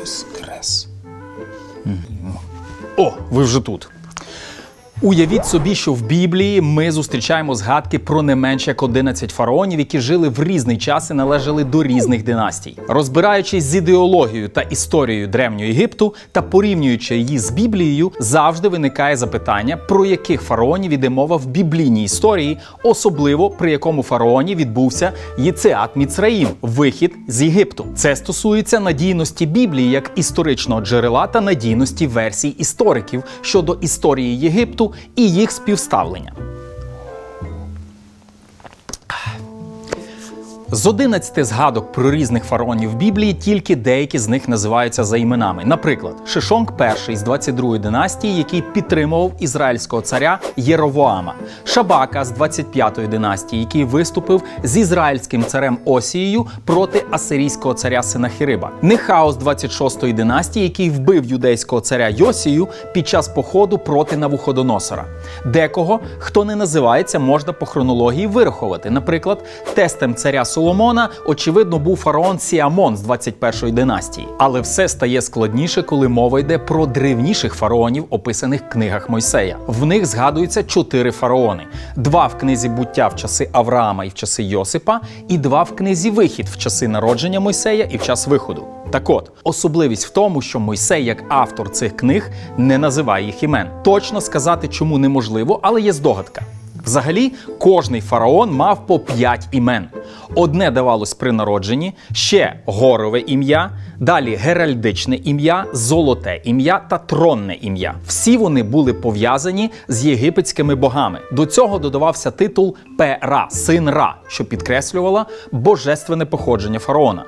Воскрес. О, ви вже тут. Уявіть собі, що в Біблії ми зустрічаємо згадки про не менше як 11 фараонів, які жили в різний час і належали до різних династій. Розбираючись з ідеологією та історією древнього Єгипту та порівнюючи її з Біблією, завжди виникає запитання, про яких фараонів іде мова в біблійній історії, особливо при якому фараоні відбувся Єцеат Міцраїм, вихід з Єгипту. Це стосується надійності Біблії як історичного джерела та надійності версій істориків щодо історії Єгипту і їх співставлення. З 11 згадок про різних фараонів Біблії тільки деякі з них називаються за іменами. Наприклад, Шишонг І з 22 ї династії, який підтримував ізраїльського царя Єровоама, Шабака з 25 ї династії, який виступив з ізраїльським царем Осією проти асирійського царя Синахириба, Нехао з 26 династії, який вбив юдейського царя Йосію під час походу проти Навуходоносора. Декого, хто не називається, можна по хронології вирахувати. Наприклад, тестем царя Соломона, очевидно, був фараон Сіамон з 21-ї династії. Але все стає складніше, коли мова йде про древніших фараонів, описаних в книгах Мойсея. В них згадуються чотири фараони: два в книзі буття в часи Авраама і в часи Йосипа, і два в книзі Вихід в часи народження Мойсея і в час виходу. Так от, особливість в тому, що Мойсей, як автор цих книг, не називає їх імен. Точно сказати, чому неможливо, але є здогадка. Взагалі, кожний фараон мав по п'ять імен. Одне давалось при народженні, ще горове ім'я, далі геральдичне ім'я, золоте ім'я та тронне ім'я. Всі вони були пов'язані з єгипетськими богами. До цього додавався титул Пера, син Ра, що підкреслювала божественне походження фараона.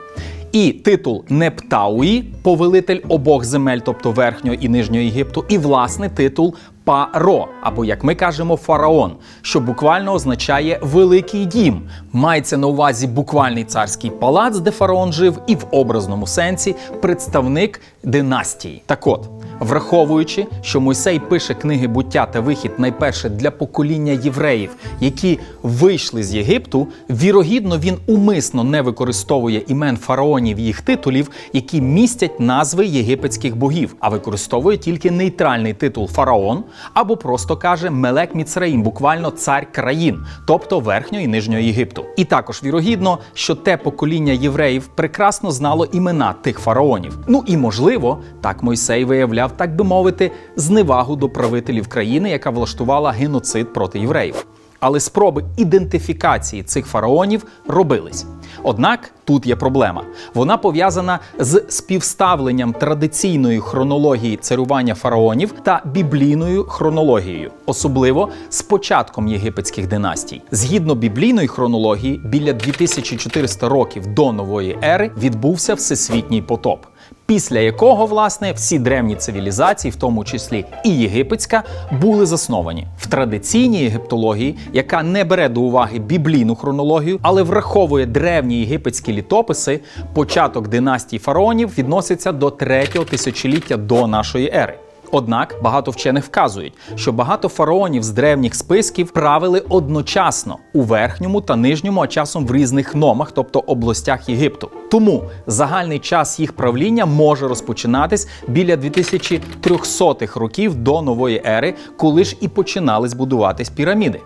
І титул Нептауї, повелитель обох земель, тобто верхнього і нижнього Єгипту, і власне титул Паро, або як ми кажемо, фараон, що буквально означає великий дім. Мається на увазі буквальний царський палац, де фараон жив, і в образному сенсі представник династії. Так от. Враховуючи, що Мойсей пише книги буття та вихід найперше для покоління євреїв, які вийшли з Єгипту, вірогідно він умисно не використовує імен фараонів їх титулів, які містять назви єгипетських богів, а використовує тільки нейтральний титул фараон або просто каже Мелек Міцраїм, буквально цар країн, тобто верхнього і нижнього Єгипту. І також вірогідно, що те покоління євреїв прекрасно знало імена тих фараонів. Ну і можливо, так Мойсей виявляв, так би мовити, зневагу до правителів країни, яка влаштувала геноцид проти євреїв. Але спроби ідентифікації цих фараонів робились. Однак тут є проблема. Вона пов'язана з співставленням традиційної хронології царювання фараонів та біблійною хронологією, особливо з початком єгипетських династій. Згідно біблійної хронології, біля 2400 років до нової ери відбувся всесвітній потоп. Після якого, власне, всі древні цивілізації, в тому числі і єгипетська, були засновані в традиційній єгиптології, яка не бере до уваги біблійну хронологію, але враховує древні єгипетські літописи. Початок династії фараонів відноситься до третього тисячоліття до нашої ери. Однак багато вчених вказують, що багато фараонів з древніх списків правили одночасно у верхньому та нижньому, а часом в різних номах, тобто областях Єгипту. Тому загальний час їх правління може розпочинатись біля 2300-х років до нової ери, коли ж і починались будуватись піраміди.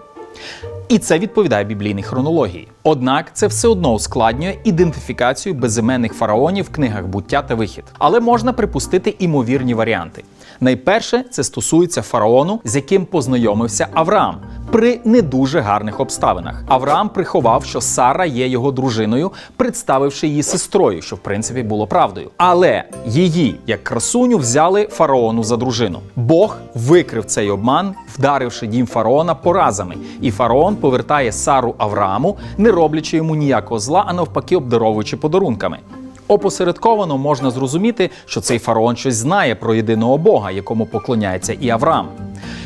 І це відповідає біблійній хронології. Однак це все одно ускладнює ідентифікацію безіменних фараонів в книгах буття та вихід. Але можна припустити імовірні варіанти. Найперше, це стосується фараону, з яким познайомився Авраам при не дуже гарних обставинах. Авраам приховав, що Сара є його дружиною, представивши її сестрою, що в принципі було правдою. Але її, як красуню, взяли фараону за дружину. Бог викрив цей обман, вдаривши дім фараона поразами, і фараон повертає Сару Аврааму, не роблячи йому ніякого зла, а навпаки, обдаровуючи подарунками. Опосередковано можна зрозуміти, що цей фараон щось знає про єдиного Бога, якому поклоняється і Авраам.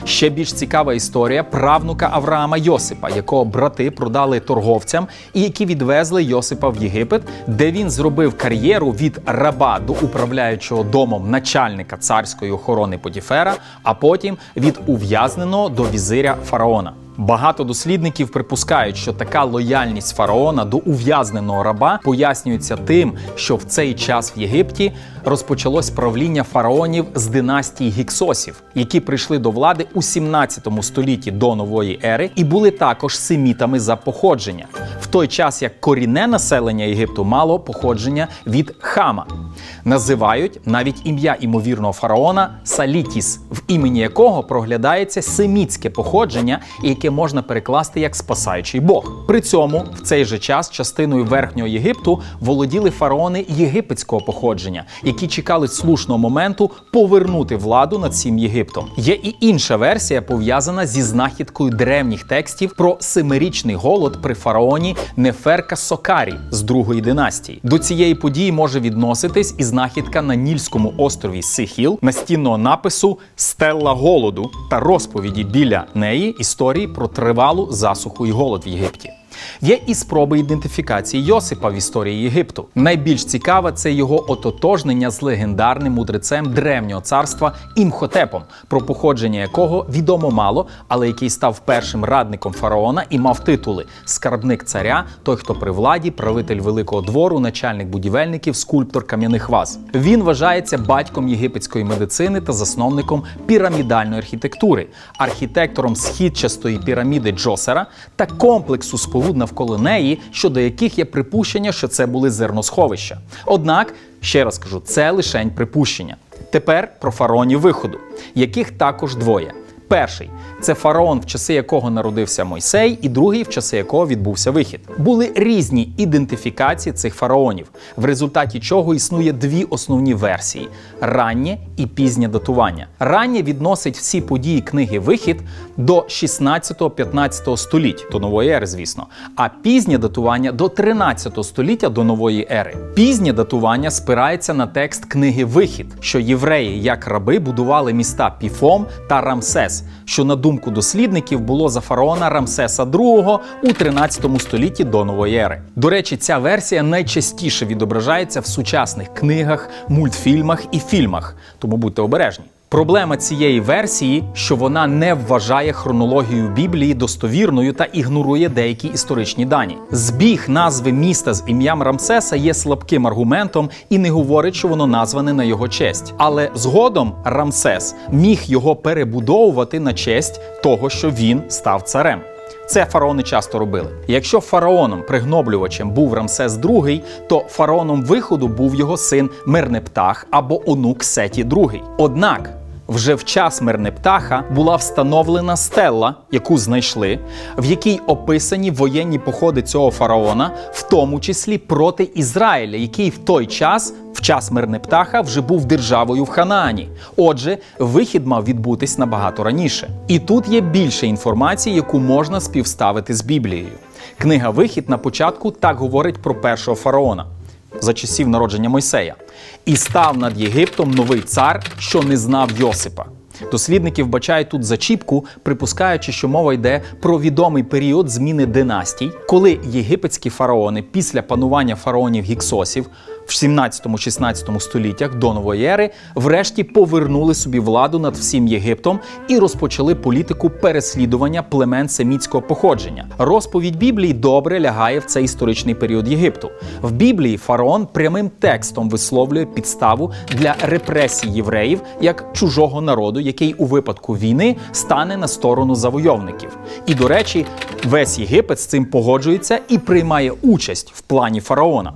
Ще більш цікава історія правнука Авраама Йосипа, якого брати продали торговцям і які відвезли Йосипа в Єгипет, де він зробив кар'єру від раба до управляючого домом начальника царської охорони Потіфера, а потім від ув'язненого до візиря фараона. Багато дослідників припускають, що така лояльність фараона до ув'язненого раба пояснюється тим, що в цей час в Єгипті розпочалось правління фараонів з династії гіксосів, які прийшли до влади у 17 столітті до нової ери і були також семітами за походження, той час як корінне населення Єгипту мало походження від хама. Називають навіть ім'я імовірного фараона Салітіс, в імені якого проглядається семітське походження, яке можна перекласти як спасаючий Бог. При цьому в цей же час частиною верхнього Єгипту володіли фараони єгипетського походження, які чекали слушного моменту повернути владу над всім Єгиптом. Є і інша версія, пов'язана зі знахідкою древніх текстів про семирічний голод при фараоні Неферка Сокарі з другої династії. До цієї події може відноситись і знахідка на Нільському острові Сихіл настінного напису Стелла голоду та розповіді біля неї історії про тривалу засуху і голод в Єгипті. Є і спроби ідентифікації Йосипа в історії Єгипту. Найбільш цікаве це його ототожнення з легендарним мудрецем древнього царства Імхотепом, про походження якого відомо мало, але який став першим радником фараона і мав титули скарбник царя, той, хто при владі, правитель великого двору, начальник будівельників, скульптор кам'яних ваз. Він вважається батьком єгипетської медицини та засновником пірамідальної архітектури, архітектором східчастої піраміди Джосера та комплексу споруд навколо неї, щодо яких є припущення, що це були зерносховища. Однак, ще раз кажу, це лишень припущення. Тепер про фараонів виходу, яких також двоє. Перший це фараон, в часи якого народився Мойсей, і другий, в часи якого відбувся вихід. Були різні ідентифікації цих фараонів, в результаті чого існує дві основні версії: раннє і пізнє датування. Раннє відносить всі події книги Вихід до 16-15 століть до нової ери, звісно, а пізнє датування до 13 століття до нової ери. Пізнє датування спирається на текст книги Вихід, що євреї, як раби, будували міста Піфом та Рамсес, що на думку дослідників було за фараона Рамсеса II у 13 столітті до нової ери. До речі, ця версія найчастіше відображається в сучасних книгах, мультфільмах і фільмах, тому будьте обережні. Проблема цієї версії, що вона не вважає хронологію Біблії достовірною та ігнорує деякі історичні дані. Збіг назви міста з ім'ям Рамсеса є слабким аргументом і не говорить, що воно назване на його честь. Але згодом Рамсес міг його перебудовувати на честь того, що він став царем. Це фараони часто робили. Якщо фараоном пригноблювачем був Рамсес II, то фараоном виходу був його син Мернептах або онук Сеті II. Однак вже в час Мернептаха була встановлена стелла, яку знайшли, в якій описані воєнні походи цього фараона, в тому числі проти Ізраїля, який в той час. В час Мернептаха вже був державою в Ханаані. Отже, вихід мав відбутись набагато раніше. І тут є більше інформації, яку можна співставити з Біблією. Книга Вихід на початку так говорить про першого фараона за часів народження Мойсея. І став над Єгиптом новий цар, що не знав Йосипа. Дослідники вбачають тут зачіпку, припускаючи, що мова йде про відомий період зміни династій, коли єгипетські фараони після панування фараонів гіксосів в 17-16 століттях до нової ери врешті повернули собі владу над всім Єгиптом і розпочали політику переслідування племен семітського походження. Розповідь Біблії добре лягає в цей історичний період Єгипту. В Біблії фараон прямим текстом висловлює підставу для репресій євреїв як чужого народу, який у випадку війни стане на сторону завойовників. І до речі, весь Єгипет з цим погоджується і приймає участь в плані фараона.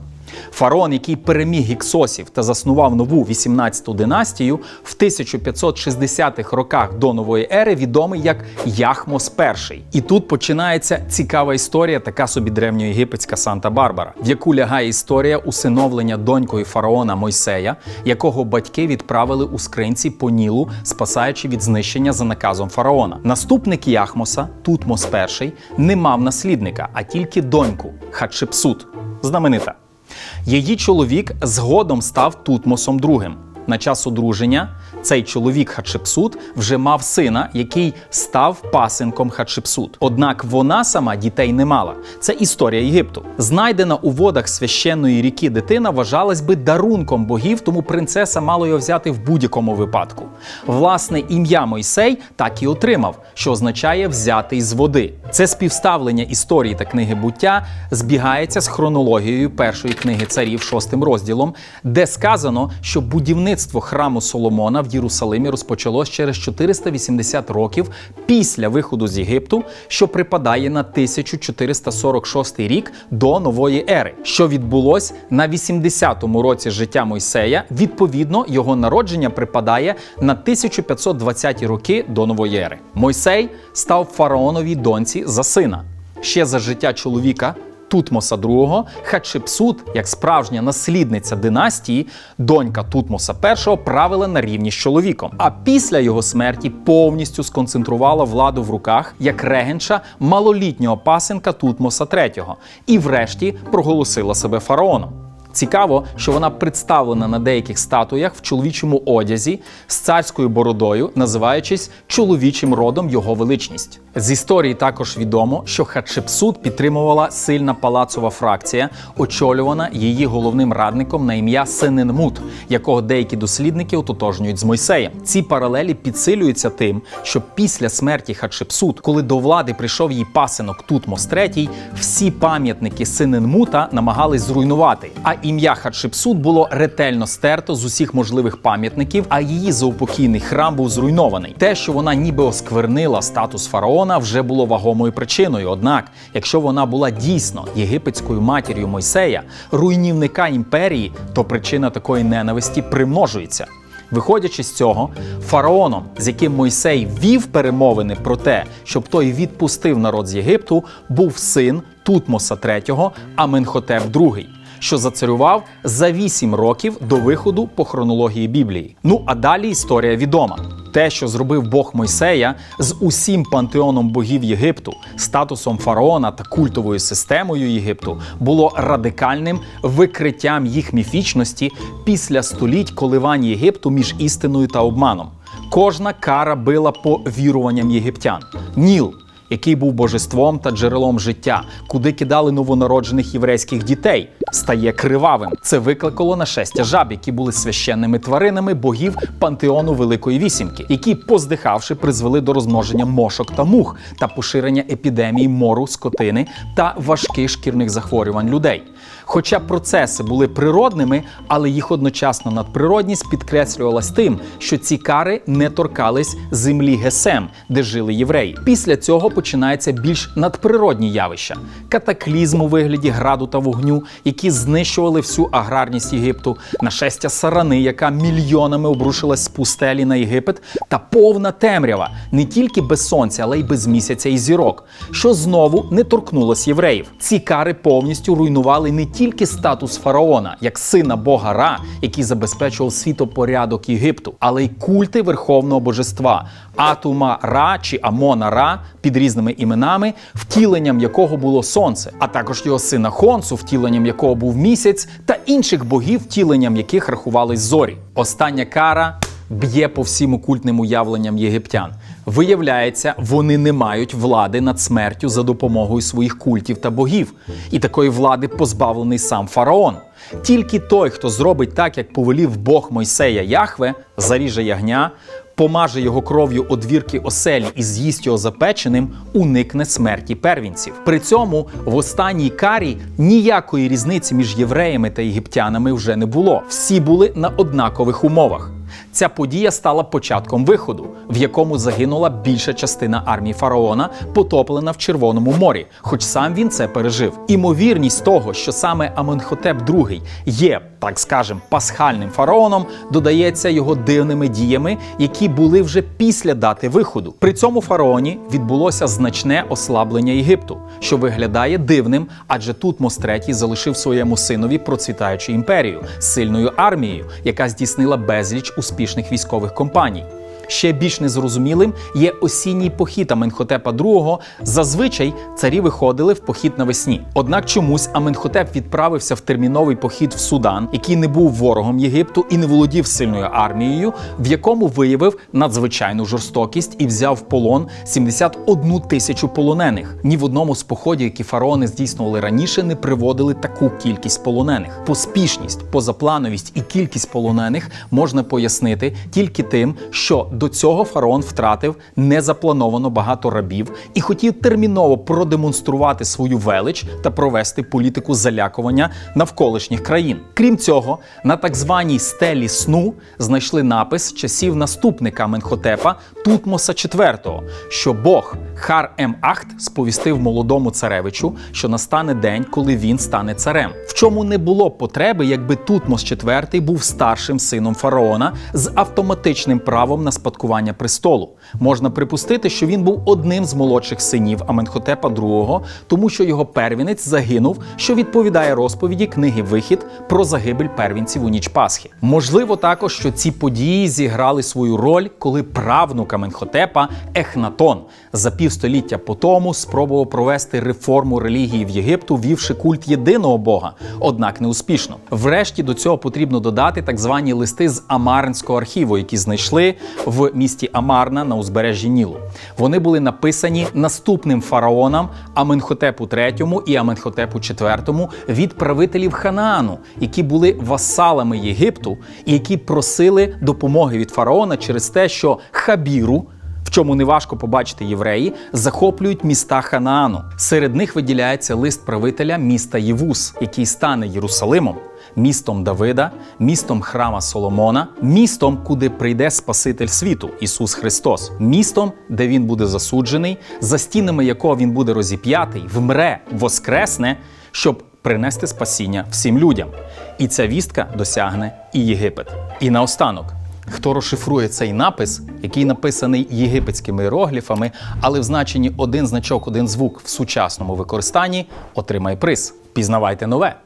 Фараон, який переміг гіксосів та заснував нову 18-ту династію, в 1560-х роках до нової ери відомий як Яхмос І. І тут починається цікава історія, така собі древньоєгипетська Санта-Барбара, в яку лягає історія усиновлення донькою фараона Мойсея, якого батьки відправили у скринці по Нілу, спасаючи від знищення за наказом фараона. Наступник Яхмоса, Тутмос І, не мав наслідника, а тільки доньку Хатшепсут, знаменита. Її чоловік згодом став Тутмосом II. На час одруження цей чоловік Хатшепсут вже мав сина, який став пасинком Хатшепсут. Однак вона сама дітей не мала. Це історія Єгипту. Знайдена у водах священної ріки дитина вважалась би дарунком богів, тому принцеса мала його взяти в будь-якому випадку. Власне, ім'я Мойсей так і отримав, що означає взяти з води. Це співставлення історії та книги буття збігається з хронологією першої книги царів, шостим розділом, де сказано, що будівництво храму Соломона в Єрусалимі розпочалось через 480 років після виходу з Єгипту, що припадає на 1446 рік до нової ери, що відбулось на 80-му році життя Мойсея. Відповідно, його народження припадає на 1520 роки до нової ери. Мойсей став фараоновій доньці за сина. Ще за життя чоловіка Тутмоса II Хатшепсут, як справжня наслідниця династії, донька Тутмоса І правила на рівні з чоловіком. А після його смерті повністю сконцентрувала владу в руках як регенша малолітнього пасенка Тутмоса III і, врешті, проголосила себе фараоном. Цікаво, що вона представлена на деяких статуях в чоловічому одязі з царською бородою, називаючись чоловічим родом його величність. З історії також відомо, що Хатшепсут підтримувала сильна палацова фракція, очолювана її головним радником на ім'я Сененмут, якого деякі дослідники ототожнюють з Мойсеєм. Ці паралелі підсилюються тим, що після смерті Хатшепсут, коли до влади прийшов її пасинок Тутмос III, всі пам'ятники Сененмута намагались зруйнувати. А ім'я Хатшепсут було ретельно стерто з усіх можливих пам'ятників, а її заупокійний храм був зруйнований. Те, що вона ніби осквернила статус фараона, вже було вагомою причиною. Однак, якщо вона була дійсно єгипетською матір'ю Мойсея, руйнівника імперії, то причина такої ненависті примножується. Виходячи з цього, фараоном, з яким Мойсей вів перемовини про те, щоб той відпустив народ з Єгипту, був син Тутмоса III Аменхотеп II, що зацарював за 8 років до виходу по хронології Біблії. Ну а далі історія відома. Те, що зробив Бог Мойсея з усім пантеоном богів Єгипту, статусом фараона та культовою системою Єгипту, було радикальним викриттям їх міфічності після століть коливань Єгипту між істиною та обманом. Кожна кара била по віруванням єгиптян. Ніл який був божеством та джерелом життя, куди кидали новонароджених єврейських дітей, стає кривавим. Це викликало нашестя жаб, які були священними тваринами богів пантеону Великої Вісімки, які, поздихавши, призвели до розмноження мошок та мух та поширення епідемії мору, скотини та важких шкірних захворювань людей. Хоча процеси були природними, але їх одночасно надприродність підкреслювалась тим, що ці кари не торкались землі Гесем, де жили євреї. Після цього починається більш надприродні явища: катаклізм у вигляді граду та вогню, які знищували всю аграрність Єгипту, нашестя сарани, яка мільйонами обрушилась з пустелі на Єгипет, та повна темрява не тільки без сонця, але й без місяця і зірок, що знову не торкнулось євреїв. Ці кари повністю руйнували не тільки статус фараона, як сина бога Ра, який забезпечував світопорядок Єгипту, але й культи верховного божества Атума Ра чи Амона Ра під різними іменами, втіленням якого було сонце, а також його сина Хонсу, втіленням якого був місяць, та інших богів, втіленням яких рахувались зорі. Остання кара б'є по всім окультним уявленням єгиптян. Виявляється, вони не мають влади над смертю за допомогою своїх культів та богів. І такої влади позбавлений сам фараон. Тільки той, хто зробить так, як повелів Бог Мойсея Яхве, заріже ягня, помаже його кров'ю одвірки оселі і з'їсть його запеченим, уникне смерті первінців. При цьому в останній карі ніякої різниці між євреями та єгиптянами вже не було. Всі були на однакових умовах. Ця подія стала початком виходу, в якому загинула більша частина армії фараона, потоплена в Червоному морі, хоч сам він це пережив. Імовірність того, що саме Аменхотеп II є, так скажем, пасхальним фараоном, додається його дивними діями, які були вже після дати виходу. При цьому фараоні відбулося значне ослаблення Єгипту, що виглядає дивним, адже Тутмос III залишив своєму синові процвітаючу імперію сильною армією, яка здійснила безліч успішних військових компаній. Ще більш незрозумілим є осінній похід Аменхотепа II. Зазвичай царі виходили в похід навесні. Однак чомусь Аменхотеп відправився в терміновий похід в Судан, який не був ворогом Єгипту і не володів сильною армією, в якому виявив надзвичайну жорстокість і взяв в полон 71 тисячу полонених. Ні в одному з походів, які фараони здійснювали раніше, не приводили таку кількість полонених. Поспішність, позаплановість і кількість полонених можна пояснити тільки тим, що до цього фараон втратив незаплановано багато рабів і хотів терміново продемонструвати свою велич та провести політику залякування навколишніх країн. Крім цього, на так званій стелі сну знайшли напис часів наступника Менхотепа Тутмоса IV, що Бог Хар Ем Ахт сповістив молодому царевичу, що настане день, коли він стане царем. В чому не було потреби, якби Тутмос IV був старшим сином фараона з автоматичним правом на спадкування престолу. Можна припустити, що він був одним з молодших синів Аменхотепа II, тому що його первінець загинув, що відповідає розповіді книги Вихід про загибель первінців у ніч Пасхи. Можливо, також що ці події зіграли свою роль, коли правнук Аменхотепа Ехнатон за півстоліття по тому спробував провести реформу релігії в Єгипту, вівши культ єдиного Бога, однак не успішно. Врешті до цього потрібно додати так звані листи з Амарнського архіву, які знайшли в місті Амарна на узбережжі Нілу. Вони були написані наступним фараонам Аменхотепу III і Аменхотепу IV від правителів Ханаану, які були васалами Єгипту і які просили допомоги від фараона через те, що Хабіру. В чому неважко побачити євреї, захоплюють міста Ханаану. Серед них виділяється лист правителя міста Євус, який стане Єрусалимом, містом Давида, містом храма Соломона, містом, куди прийде Спаситель світу Ісус Христос, містом, де він буде засуджений, за стінами якого він буде розіп'ятий, вмре, воскресне, щоб принести спасіння всім людям. І ця вістка досягне і Єгипет. І наостанок. Хто розшифрує цей напис, який написаний єгипетськими іерогліфами, але в значенні один значок, один звук в сучасному використанні, отримає приз. Пізнавайте нове.